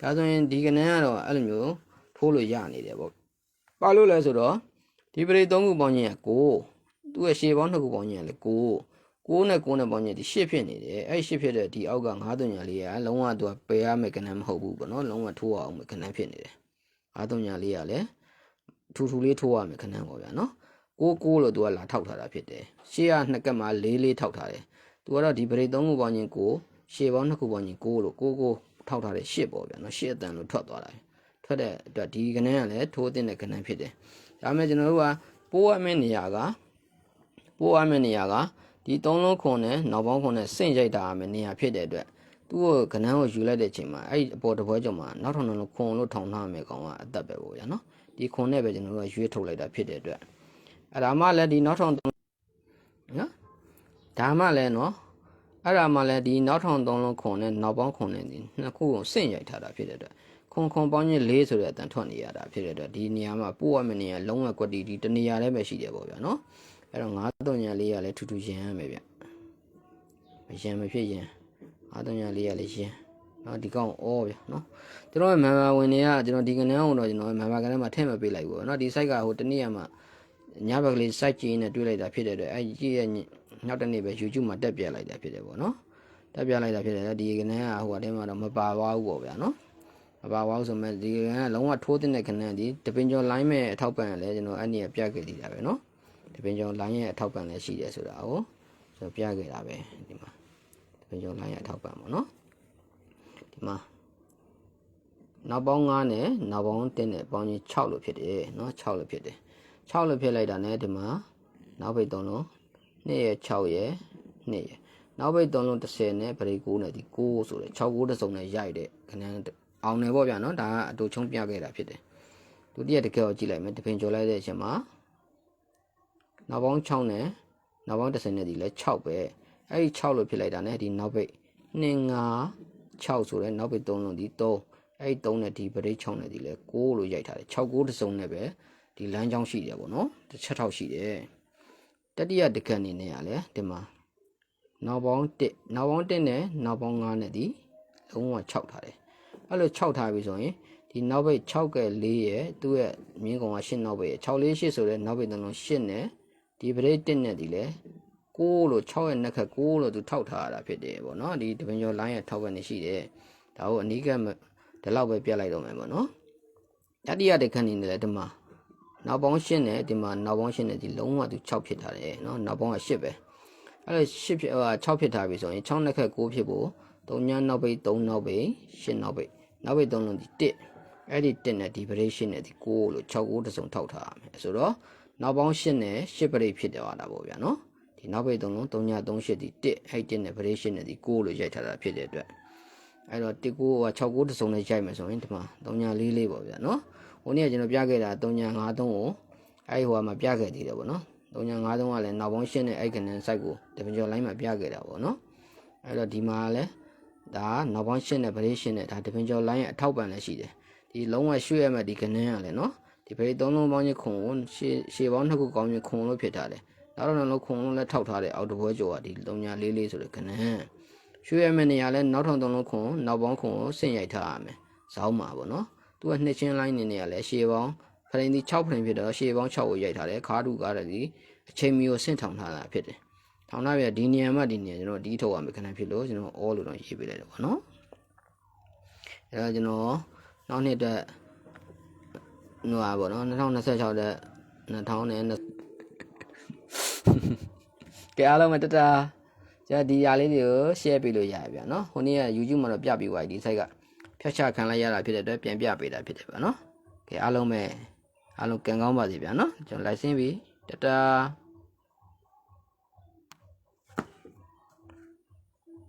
ဒါဆိုရင်ဒီကနန်းကတော့အဲ့လိုမျိုးထိုးလို့ရနေတယ်ပေါ့ဘာလို့လဲဆိုတော့ဒီပရိသုံးခုပေါင်းခြင်းက9သူ့ရဲ့ရှေ့ပေါင်းနှစ်ခုပေါင်းခြင်းကလည်း9 9နဲ့9နဲ့ပေါင်းခြင်းဒီ10ဖြစ်နေတယ်အဲ့10ဖြစ်တဲ့ဒီအောက်က9တုံညာလေးကလုံးဝသူကပယ်ရမယ့်ကနန်းမဟုတ်ဘူးပေါ့နော်လုံးဝထိုးအောင်မယ့်ကနန်းဖြစ်နေတယ်9တုံညာလေးကလည်းထူထူလေးထိုးရမယ့်ကနန်းပေါ့ဗျာနော်ကိုကိုလို့သူကလာထောက်ထားတာဖြစ်တယ်ရှေ့ကနှစ်ကက်မှာလေးလေးထောက်ထားတယ်သူကတော့ဒီပရိသုံးခုပေါင်းခြင်းကိုရှေ့ပေါင်းနှစ်ခုပေါင်းခြင်းကိုလို့ကိုကိုထောက်ထားတဲ့ရှစ်ပေါ့ဗျာနော်ရှစ်အတန်လို့ထွက်သွားတာထွက်တဲ့အတွက်ဒီကနန်းကလည်းထိုးတဲ့ကနန်းဖြစ်တယ်ဒါပေမဲ့ကျွန်တော်တို့ကပိုးရမယ့်နေရာကပိုးရမယ့်နေရာက ဒီသုံးလုံးခွန်နဲ့နောက်ပေါင်းခွန်နဲ့စင့်ရိုက်တာရမယ့်နေရာဖြစ်တဲ့အတွက်သူ့ကိုကနန်းကိုယူလိုက်တဲ့အချိန်မှာအဲ့ဒီအပေါ်တစ်ပွဲကြောင့်မှာနောက်ထောင်လုံးခွန်လို့ထောင်ထားမယ်ကောင်ကအသက်ပဲပေါ့ဗျာနော်ဒီခွန်နဲ့ပဲကျွန်တော်တို့ကရွေးထုတ်လိုက်တာဖြစ်တဲ့အတွက်အဲ့ဒါမှလည်းဒီနောက်ထောင်နော်ဒါမှလည်းနော်အဲ့ဒါမှလည်းဒီနောက်ထောင်သုံးလုံးခွန်နဲ့နောက်ပေါင်းခွန်နဲ့ဒီနှစ်ခုကိုစင့်ရိုက်ထားတာဖြစ်တဲ့အတွက်ခွန်ခွန်ပေါင်းချင်း၄ဆိုတဲ့အတန်ထွက်နေရတာဖြစ်တဲ့အတွက်ဒီနေရာမှာပို့ရမယ့်နေရာလုံးဝကွက်တီဒီတနေရာလည်းပဲရှိတယ်ပေါ့ဗျာနော် အဲ့တော့9တုံညာလေးကလည်းထူးထူးရမ်းရမယ်ဗျမရမ်းမဖြစ်ရင်9တုံညာလေးကလည်းရမ်းနော်ဒီကောင်ဩဗျာနော်ကျွန်တော်မန်မာဝင်တွေကကျွန်တော်ဒီကနန်းအောင်တော့ကျွန်တော်မန်မာကနန်းမှာထည့်မပေးလိုက်ဘူးနော်ဒီ site ကဟိုတနေ့ကမှညဘက်ကလေး site ကြီးနဲ့တွေ့လိုက်တာဖြစ်တဲ့အတွက်အဲကြီးရဲ့နောက်တနေ့ပဲ YouTube မှာတက်ပြလိုက်တာဖြစ်တယ်ပေါ့နော်တက်ပြလိုက်တာဖြစ်တယ်ဒီကနန်းကဟိုအတင်းမှာတော့မပါသွားဘူးပေါ့ဗျာနော်မပါသွားဘူးဆိုမဲ့ဒီကနန်းကလုံးဝထိုးတဲ့ကနန်းဒီတပင်ကျော် line မဲ့အထောက်ပံ့လည်းကျွန်တော်အဲ့ဒီကပြခဲ့သေးတာပဲနော် တပင်ကျော် line ရဲ့အထောက်ပံ့လည်းရှိတယ်ဆိုတာကိုကျွန်တော်ပြခဲ့တာပဲဒီမှာတပင်ကျော် line ရဲ့အထောက်ပံ့ပေါ့နော်ဒီမှာနောက်ပေါင်း9နဲ့နောက်ပေါင်း10နဲ့ပေါင်းချင်း6လို့ဖြစ်တယ်เนาะ6လို့ဖြစ်တယ်6လို့ဖြစ်လိုက်တာ ਨੇ ဒီမှာနောက်ပိတ်3လုံး2ရဲ့6ရဲ့2ရဲ့နောက်ပိတ်3လုံး30နဲ့ဗရိတ်9နဲ့ဒီ9ဆိုတဲ့6 9တစ်စုံနဲ့ရိုက်တဲ့ခဏအောင်နေပေါ့ဗျာเนาะဒါကအတူချုံပြခဲ့တာဖြစ်တယ်ဒုတိယတကယ်ကိုကြည့်လိုက်မယ်တပင်ကျော်လိုက်တဲ့အချိန်မှာ နောက်ပေါင်း6နဲ့နောက်ပေါင်း30နဲ့ဒီလဲ6ပဲအဲ့ဒီ6လို့ဖြစ်လိုက်တာ ਨੇ ဒီနောက်ပိတ်2 5 6ဆိုတဲ့နောက်ပိတ်3လုံးဒီ3အဲ့ဒီ3နဲ့ဒီပရိတ်6နဲ့ဒီလဲ6လို့ရိုက်ထားတယ်6 9တစ်စုံနဲ့ပဲဒီလမ်းကြောင်းရှိတယ်ပေါ့နော်တစ်ချက်ထောက်ရှိတယ်တတိယတကက်အနေနဲ့ကလည်းဒီမှာနောက်ပေါင်း1နောက်ပေါင်း1နဲ့နောက်ပေါင်း9နဲ့ဒီလုံးဝ6ထားတယ်အဲ့လို6ထားပြီဆိုရင်ဒီနောက်ပိတ်6ကဲ4ရဲ့သူ့ရဲ့မြင်းကောင်က8နောက်ပိတ်ရဲ့6 4 8ဆိုတဲ့နောက်ပိတ်တစ်လုံး8နဲ့ ဒီပရိတ်1နဲ့ဒီလဲ6လို့6ရဲ့နှက်ခက်6လို့သူထောက်ထားရတာဖြစ်တယ်ပေါ့နော်ဒီတပင်ကျော် line ရဲ့ထောက်ပဲနေရှိတယ်ဒါကိုအနီးကဒီလောက်ပဲပြတ်လိုက်တော့မယ်ပေါ့နော်တတိယတခန်းနေတယ်ဒီမှာနောက်ပေါင်း8နဲ့ဒီမှာနောက်ပေါင်း8နဲ့ဒီလုံးဝသူ6ဖြစ်ထားတယ်နော်နောက်ပေါင်းက8ပဲအဲ့လို8ဖြစ်ဟို6ဖြစ်ထားပြီဆိုရင်6နှစ်ခက်9ဖြစ်ဖို့3ညနောက်ပိတ်3နောက်ပိတ်8နောက်ပိတ်နောက်ပိတ်3လုံးဒီ1အဲ့ဒီ1နဲ့ဒီ variation နဲ့ဒီ9လို့6 9တစ်စုံထောက်ထားရမယ်ဆိုတော့ နောက်ပေါင်း8နဲ့8 break ဖြစ်သွားတာပေါ့ဗျာနော်ဒီနောက်ပိတ်3လုံး3ည3 8ဒီ1အဲ့ဒီ1နဲ့ variation နဲ့ဒီ9လို့ရိုက်ထားတာဖြစ်တဲ့အတွက်အဲ့တော့1 9က6 9တစ်စုံနဲ့ရိုက်မယ်ဆိုရင်ဒီမှာ3ည4 4ပေါ့ဗျာနော်ဟိုနေ့ကကျွန်တော်ပြခဲ့တာ3ည5 3ကိုအဲ့ဟိုမှာပြခဲ့သေးတယ်ပေါ့နော်3ည5 3ကလည်းနောက်ပေါင်းရှင်းတဲ့အဲ့ကနေ site ကိုတပင်ကျော် line မှာပြခဲ့တာပေါ့နော်အဲ့တော့ဒီမှာလည်းဒါနောက်ပေါင်းရှင်းတဲ့ variation နဲ့ဒါတပင်ကျော် line ရဲ့အထောက်ပံ့လည်းရှိတယ်ဒီလုံးဝရွှေ့ရမဲ့ဒီကနေကလည်းနော် ဒီဗရိတ်3လုံးပေါင်းချင်းခုံကိုရှေ့ရှေ့ပေါင်းနှစ်ခုကောင်းချင်းခုံလို့ဖြစ်ထားတယ်နောက်တော့လုံးခုံလုံးလည်းထောက်ထားတဲ့အောက်တပွဲကျော်ကဒီ3ည4 4ဆိုတဲ့ကနေရွှေ့ရမဲ့နေရာလဲနောက်ထောင်3လုံးခုံနောက်ပေါင်းခုံကိုဆင့်ရိုက်ထားရမယ်ဇောင်းမှာပေါ့နော်သူကနှစ်ချင်း line နေနေရလဲရှေ့ပေါင်းဖရင်ဒီ6ဖရင်ဖြစ်တော့ရှေ့ပေါင်း6ကိုရိုက်ထားတယ်ခါတူကားတယ်ဒီအချိန်မီကိုဆင့်ထောင်ထားတာဖြစ်တယ်ထောင်ထားပြဒီနေရာမှာဒီနေရာကျွန်တော်ဒီထုတ်ရမယ်ခဏဖြစ်လို့ကျွန်တော် all လို့တော့ရေးပေးလိုက်တယ်ပေါ့နော်အဲတော့ကျွန်တော်နောက်နှစ်အတွက် ဟိုပါဗောနော်2026တဲ့2020ကဲအားလုံးပဲတတာကြာဒီရာလေးတွေကို share ပေးလို့ရပြီဗျာနော်ဟိုနေ့က YouTube မှာတော့ပြပြီးွားဒီ site ကဖျက်ချခံလိုက်ရတာဖြစ်တဲ့အတွက်ပြန်ပြပေးတာဖြစ်တယ်ဗျာနော်ကဲအားလုံးပဲအားလုံးကံကောင်းပါစေဗျာနော်ကျွန်တော် license ပြီးတတာ